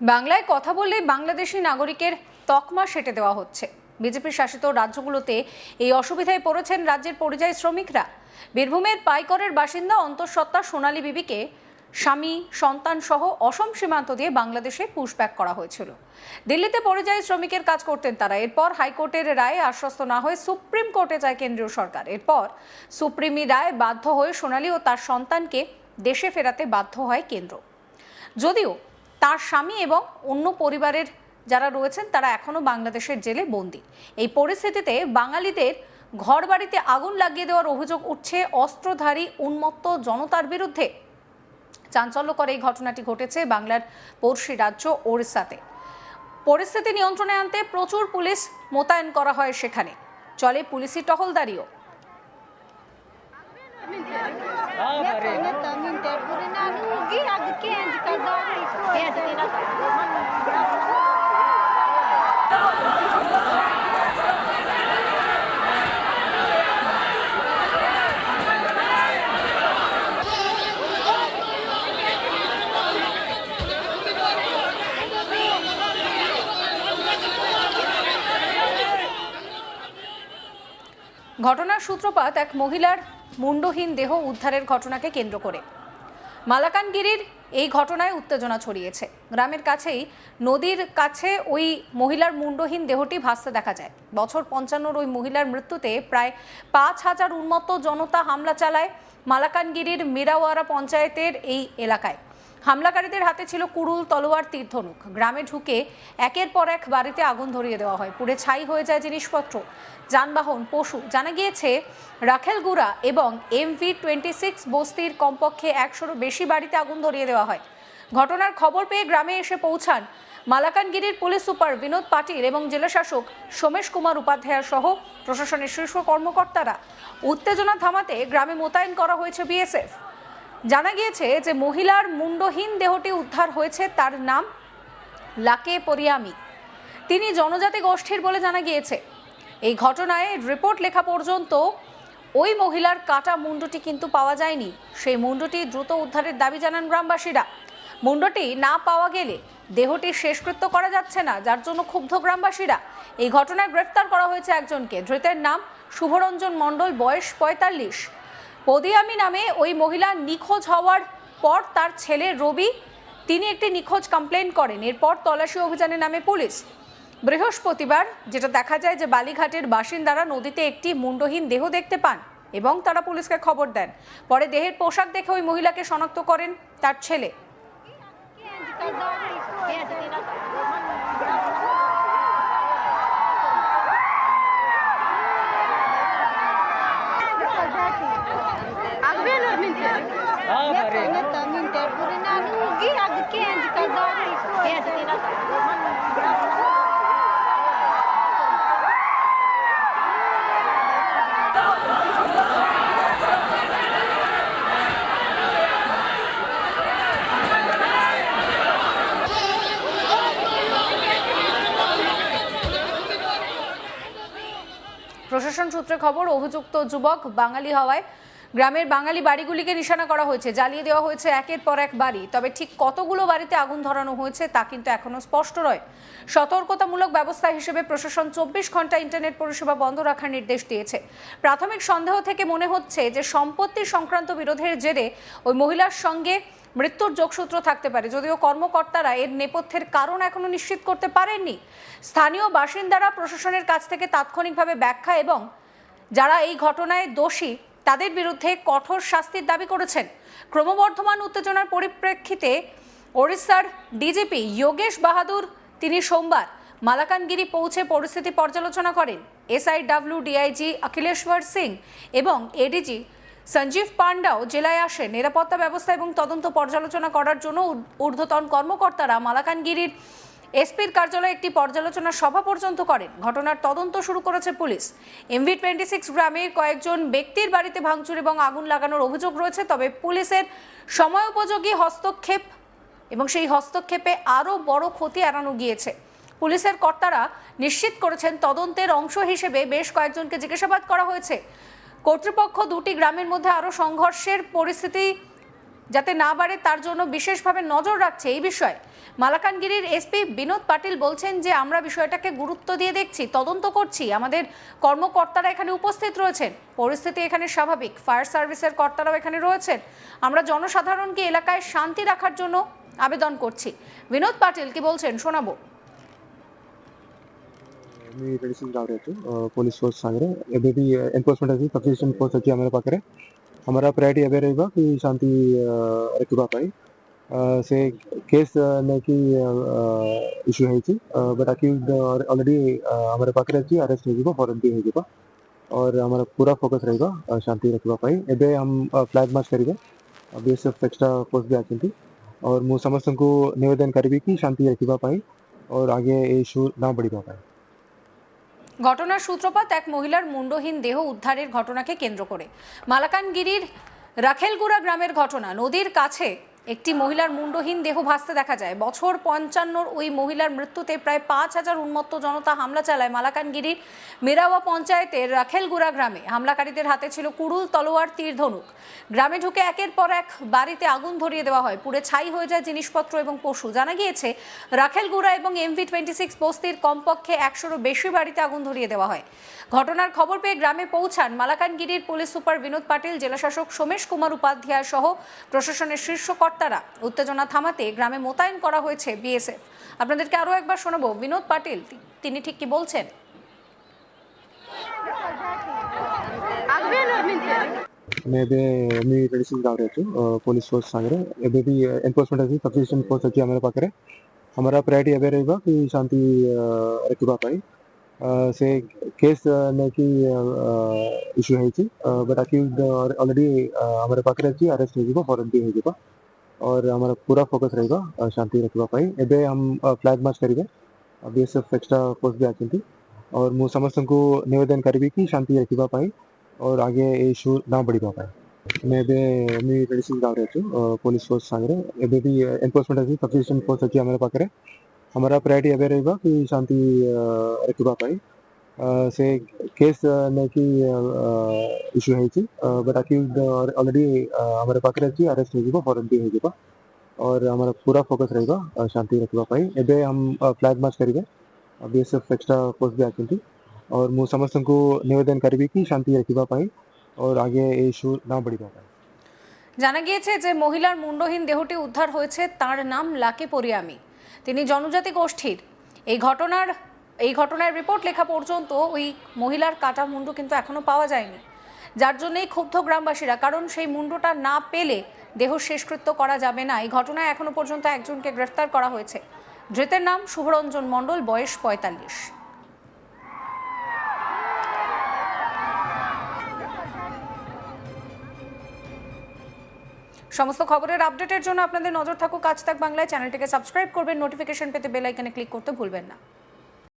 বাংলায় কথা বললে বাংলাদেশি নাগরিকের তকমা সেটে দেওয়া হচ্ছে। বিজেপি শাসিত রাজ্যগুলোতে এই অসুবিধায় পড়েছেন রাজ্যের পরিযায়ী শ্রমিকরা। বীরভূমের পাইকরের বাসিন্দা অন্তঃসত্ত্বা সোনালী বিবিকে স্বামী, সন্তান সহ অসম সীমান্ত দিয়ে বাংলাদেশে পুশব্যাক করা হয়েছিল। দিল্লিতে পরিযায়ী শ্রমিকের কাজ করতেন তারা। এরপর হাইকোর্টের রায়ে আশ্বস্ত না হয়ে সুপ্রিম কোর্টে যায় কেন্দ্রীয় সরকার। এরপর সুপ্রিমি রায় বাধ্য হয়ে সোনালী ও তার সন্তানকে দেশে ফেরাতে বাধ্য হয় কেন্দ্র। যদিও তার স্বামী এবং অন্য পরিবারের যারা রয়েছেন, তারা এখনও বাংলাদেশের জেলে বন্দী। এই পরিস্থিতিতে বাঙালিদের ঘরবাড়িতে আগুন লাগিয়ে দেওয়ার অভিযোগ উঠছে অস্ত্রধারী উন্মত্ত জনতার বিরুদ্ধে। চাঞ্চল্যকর এই ঘটনাটি ঘটেছে বাংলার পড়শি রাজ্য ওড়িশাতে। পরিস্থিতি নিয়ন্ত্রণে আনতে প্রচুর পুলিশ মোতায়েন করা হয় সেখানে। চলে পুলিশি টহলদারিও। Minter, puri na, nugi, agak kenji, kagari, kenji, kenji, kenji, ঘটনার সূত্রপাত এক মহিলার মুন্ডহীন দেহ উদ্ধারের ঘটনাকে কেন্দ্র করে। মালাকানগিরির এই ঘটনায় উত্তেজনা ছড়িয়েছে। গ্রামের কাছেই নদীর কাছে ওই মহিলার মুন্ডহীন দেহটি ভাসতে দেখা যায়। বছর পঞ্চান্নর ওই মহিলার মৃত্যুতে প্রায় পাঁচ হাজার উন্মত্ত জনতা হামলা চালায় মালাকানগিরির মিরাওয়ারা পঞ্চায়েতের এই এলাকায়। হামলাকারীদের হাতে ছিল কুড়ুল, তলোয়ার তীর্ধনুক গ্রামে ঢুকে একের পর এক বাড়িতে আগুন ধরিয়ে দেওয়া হয়। পুড়ে ছাই হয়ে যায় জিনিসপত্র, যানবাহন, পশু। জানা গিয়েছে রাখেলগুড়া এবং এমভি টোয়েন্টি সিক্স বস্তির কমপক্ষে একশোরও বেশি বাড়িতে আগুন ধরিয়ে দেওয়া হয়। ঘটনার খবর পেয়ে গ্রামে এসে পৌঁছান মালাকানগিরির পুলিশ সুপার বিনোদ পাটিল এবং জেলাশাসক সোমেশ কুমার উপাধ্যায় সহ প্রশাসনের শীর্ষ কর্মকর্তারা। উত্তেজনা থামাতে গ্রামে মোতায়েন করা হয়েছে বিএসএফ। জানা গিয়েছে যে মহিলার মুন্ডহীন দেহটি উদ্ধার হয়েছে, তার নাম লাকে পরিয়ামি। তিনি জনজাতি গোষ্ঠীর বলে জানা গিয়েছে। এই ঘটনায় রিপোর্ট লেখা পর্যন্ত ওই মহিলার কাটা মুন্ডটি কিন্তু পাওয়া যায়নি। সেই মুন্ডটি দ্রুত উদ্ধারের দাবি জানান গ্রামবাসীরা। মুন্ডটি না পাওয়া গেলে দেহটি শেষকৃত্য করা যাচ্ছে না, যার জন্য ক্ষুব্ধ গ্রামবাসীরা। এই ঘটনায় গ্রেফতার করা হয়েছে একজনকে। ধৃতের নাম শুভরঞ্জন মণ্ডল, বয়স পঁয়তাল্লিশ। পদিয়ামি নামে ওই মহিলা নিখোঁজ হওয়ার পর তার ছেলে রবি তিনি একটি নিখোঁজ কমপ্লেন করেন এরপর তল্লাশি অভিযানে নামে পুলিশ বৃহস্পতিবার যেটা দেখা যায় যে বালিঘাটের বাসিন্দারা নদীতে একটি মুন্ডহীন দেহ দেখতে পান এবং তারা পুলিশকে খবর দেন পরে দেহের পোশাক দেখে ওই মহিলাকে শনাক্ত করেন তার ছেলে Netamente, pure ನಾನು ಹೋಗಿ ಅದಕ್ಕೆ ಅಂಜಿಕದ ಹೇಳ್ತೀನಿ সূত্রে খবর, অভিযুক্ত যুবক বাঙালি হওয়ায় গ্রামের বাঙালি বাড়িগুলিকে নিশানা করা হয়েছে, জ্বালিয়ে দেওয়া হয়েছে একের পর এক বাড়ি। তবে ঠিক কতগুলো বাড়িতে আগুন ধরানো হয়েছে তা কিন্তু এখনও স্পষ্ট নয়। সতর্কতামূলক ব্যবস্থা হিসেবে প্রশাসন চব্বিশ ঘণ্টা ইন্টারনেট পরিষেবা বন্ধ রাখার নির্দেশ দিয়েছে। প্রাথমিক সন্দেহ থেকে মনে হচ্ছে যে সম্পত্তি সংক্রান্ত বিরোধের জেরে ওই মহিলার সঙ্গে মৃত্যুর যোগসূত্র থাকতে পারে। যদিও কর্মকর্তারা এর নেপথ্যের কারণ এখনও নিশ্চিত করতে পারেননি। স্থানীয় বাসিন্দারা প্রশাসনের কাছ থেকে তাৎক্ষণিকভাবে ব্যাখ্যা এবং যারা এই ঘটনায় দোষী, তাদের বিরুদ্ধে কঠোর শাস্তির দাবি করেছেন। ক্রমবর্ধমান উত্তেজনার পরিপ্রেক্ষিতে ওড়িশার ডিজিপি যোগেশ বাহাদুর তিনি সোমবার মালাকানগিরি পৌঁছে পরিস্থিতি পর্যালোচনা করেন। এসআইডব্লিউ ডিআইজি অখিলেশ্বর সিং এবং এডিজি সঞ্জীব পান্ডাও জেলায় আসেন নিরাপত্তা ব্যবস্থা এবং তদন্ত পর্যালোচনা করার জন্য ঊর্ধ্বতন কর্মকর্তারা মালাকানগিরির এসপির কার্যালয়ে একটি পর্যালোচনা সভা পর্যন্ত করেন। ঘটনার তদন্ত শুরু করেছে পুলিশ। এমভি টোয়েন্টি সিক্স গ্রামের কয়েকজন ব্যক্তির বাড়িতে ভাঙচুর এবং আগুন লাগানোর অভিযোগ রয়েছে, তবে পুলিশের সময়োপযোগী হস্তক্ষেপ এবং সেই হস্তক্ষেপে আরও বড় ক্ষতি এড়ানো গিয়েছে। পুলিশের কর্তারা নিশ্চিত করেছেন, তদন্তের অংশ হিসেবে বেশ কয়েকজনকে জিজ্ঞাসাবাদ করা হয়েছে। কর্তৃপক্ষ দুটি গ্রামের মধ্যে আরও সংঘর্ষের পরিস্থিতি যাতে না বাড়ে, তার জন্য বিশেষভাবে নজর রাখছে এই বিষয়ে। মালাকানগিরির এসপি বিনোদ পাটিল বলছেন যে, আমরা বিষয়টাকে গুরুত্ব দিয়ে দেখছি, তদন্ত করছি। আমাদের কর্মকর্তারা এখানে উপস্থিত রয়েছেন। পরিস্থিতি এখানে স্বাভাবিক। ফায়ার সার্ভিসের কর্তারাও এখানে রয়েছেন। আমরা জনসাধারণকে এলাকায় শান্তি রাখার জন্য আবেদন করছি। বিনোদ পাটিল কি বলছেন? শোনাবো। मी रेडिसन जा रहे थे पुलिस फोर्स आ रहे अभी भी एनफोर्समेंट हमारा प्रायरिटी अवेयर होगा कि शांति रखिबा से केस नहीं कि इश्यू होती बाकी ऑलरेडी हमारे पाखे अच्छी अरेस्ट हो फरेन भी हो और हमारा पूरा फोकस रहेगा शांति रखा एबे हम फ्लैग मार्च करेंगे। बीएसएफ एक्स्ट्रा फोर्स भी आते और मु समस्त को निवेदन करी कि शांति रखा और आगे ये इश्यू ना बढ़ा पाए। ঘটনার সূত্রপাত এক মহিলার মুন্ডহীন দেহ উদ্ধারের ঘটনাকে কেন্দ্র করে। মালাকানগিরির রাখেলগুড়া গ্রামের ঘটনা, নদীর কাছে একটি মহিলার মুন্ডহীন দেহ ভাসতে দেখা যায়। বছর পঞ্চান্নর ওই মহিলার মৃত্যুতে প্রায় পাঁচ হাজার উন্মত্ত জনতা হামলা চালায় মালাকানগিরির মেরাওয়া পঞ্চায়েতের রাখেলগুড়া গ্রামে। হামলাকারীদের হাতে ছিল কুড়ুল, তলোয়ার, তীর, ধনুক। গ্রামে ঢুকে একের পর এক বাড়িতে আগুন ধরিয়ে দেওয়া হয়। পুড়ে ছাই হয়ে যায় জিনিসপত্র এবং পশু। জানা গিয়েছে, রাখেলগুড়া এবং এমভি টোয়েন্টি সিক্স বস্তির কমপক্ষে একশোরও বেশি বাড়িতে আগুন ধরিয়ে দেওয়া হয়। ঘটনার খবর পেয়ে গ্রামে পৌঁছান মালাকানগিরির পুলিশ সুপার বিনোদ পাটিল, জেলাশাসক সোমেশ কুমার উপাধ্যায় সহ প্রশাসনের শীর্ষ কর্মকর্তারা উত্তেজনা থামাতে গ্রামে মোতায়েন করা হয়েছে বিএসএফ। আপনাদেরকে আরও একবার শোনাবো, বিনোদ পাটিল তিনি ঠিক কি বলছেন? আমরা প্রায়োরিটি এবে রহব কি শান্তি রাখবা পাই। সে কেস নাকি ইস্যু হয়েছে। বাট আকি অলরেডি আমার পাখে আছে আরেস্ট হয়ে যাব ফরেন্টি হয়ে যাব। और हमारा पूरा फोकस रहेगा शांति रखिवाई एवं हम फ्लैग मार्च करेंगे। बीएसएफ एक्स्ट्रा फोर्स भी आती और मु समस्त को निवेदन करी कि शांति रखिवाई और आगे ये इश्यू ना बढ़ी पाए। मैं एवं मी मेडिसिन गाँव रही पुलिस फोर्स सागर एवं भी एनफोर्समेंट अच्छी सफिशिएंट फोर्स अच्छी हमारे पाखे हमारा प्रायोरिटी एवं रहेगा कि शांति रखिवाई say case neki issue hoyechi but accused already amara pakare achi arrest hojibo forensic hojibo और हमारा पूरा फोकस रहेगा शांति रखा पाई एबे हम फ्लैग मार्च करेंगे बीएसएफ एक्स्ट्रा फोर्स भी आसती और मु समस्त को निवेदन करी कि शांति रखा पाई और आगे ये इश्यू ना बढ़ी पाए জানা গিয়েছে যে মহিলার মুন্ডহীন দেহটি উদ্ধার হয়েছে তার নাম লাকি পরিয়ামি তিনি জনজাতি গোষ্ঠীর এই ঘটনার এই ঘটনার রিপোর্ট লেখা পর্যন্ত ওই মহিলার কাটা মুন্ডু কিন্তু এখনও পাওয়া যায়নি। যার জন্যই ক্ষুব্ধ গ্রামবাসীরা, কারণ সেই মুন্ডুটা না পেলে দেহ শেষকৃত্য করা যাবে না। এই ঘটনায় এখনও পর্যন্ত একজনকে গ্রেফতার করা হয়েছে। ধৃতের নাম শুভরঞ্জন মণ্ডল, বয়স পঁয়তাল্লিশ। সমস্ত খবরের আপডেটের জন্য আপনাদের নজর থাকুক আজ তাক বাংলায়। চ্যানেলটিকে সাবস্ক্রাইব করবেন, নোটিফিকেশন পেতে বেল আইকনে ক্লিক করতে ভুলবেন না।